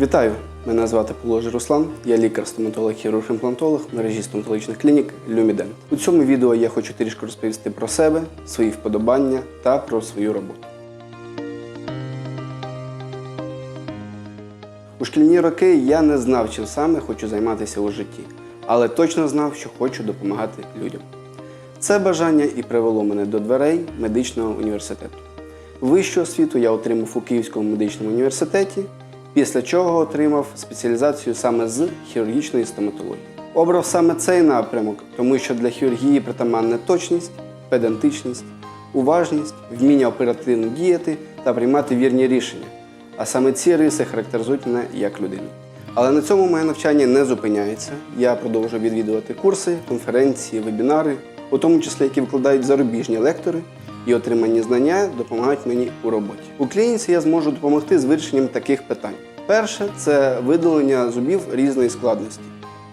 Вітаю! Мене звати Положий Руслан, я лікар-стоматолог хірург імплантолог мережі стоматологічних клінік Люміден. У цьому відео я хочу трішки розповісти про себе, свої вподобання та про свою роботу. У шкільні роки я не знав, чим саме хочу займатися у житті, але точно знав, що хочу допомагати людям. Це бажання і привело мене до дверей медичного університету. Вищу освіту я отримав у Київському медичному університеті, після чого отримав спеціалізацію саме з хірургічної стоматології. Обрав саме цей напрямок, тому що для хірургії притаманна точність, педантичність, уважність, вміння оперативно діяти та приймати вірні рішення. А саме ці риси характеризують мене як людину. Але на цьому моє навчання не зупиняється. Я продовжую відвідувати курси, конференції, вебінари, у тому числі які викладають зарубіжні лектори, і отримані знання допомагають мені у роботі. У клініці я зможу допомогти з вирішенням таких питань. Перше це видалення зубів різної складності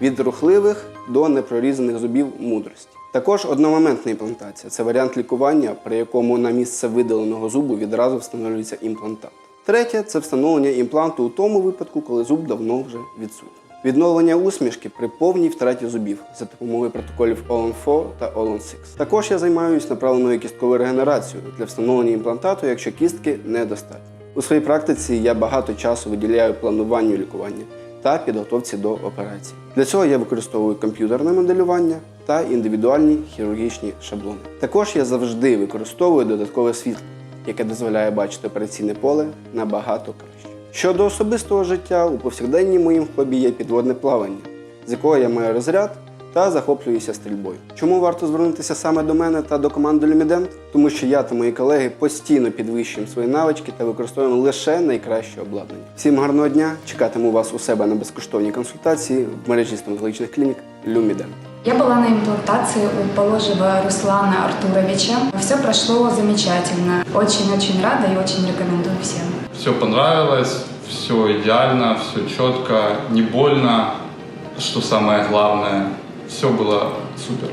від рухливих до непрорізаних зубів мудрості. Також одномоментна імплантація це варіант лікування, при якому на місце видаленого зубу відразу встановлюється імплантат. Третє це встановлення імпланту у тому випадку, коли зуб давно вже відсутній. Відновлення усмішки при повній втраті зубів за допомогою протоколів All-on-4 та All-on-6. Також я займаюся направленою кістковою регенерацією для встановлення імплантату, якщо кістки недостатньо. У своїй практиці я багато часу виділяю плануванню лікування та підготовці до операцій. Для цього я використовую комп'ютерне моделювання та індивідуальні хірургічні шаблони. Також я завжди використовую додаткове світло, яке дозволяє бачити операційне поле набагато краще. Щодо особистого життя, у повсякденні моїм хобі є підводне плавання, з якого я маю розряд та захоплююся стрільбою. Чому варто звернутися саме до мене та до команди Люмідент? Тому що я та мої колеги постійно підвищуємо свої навички та використовуємо лише найкраще обладнання. Всім гарного дня! Чекатиму вас у себе на безкоштовній консультації в мережі стоматологічних клінік Люмідент. Я была на имплантации у Положева Руслана Артуровича. Все прошло замечательно. Очень-очень рада и очень рекомендую всем. Все понравилось, все идеально, все четко, не больно, что самое главное. Все было супер.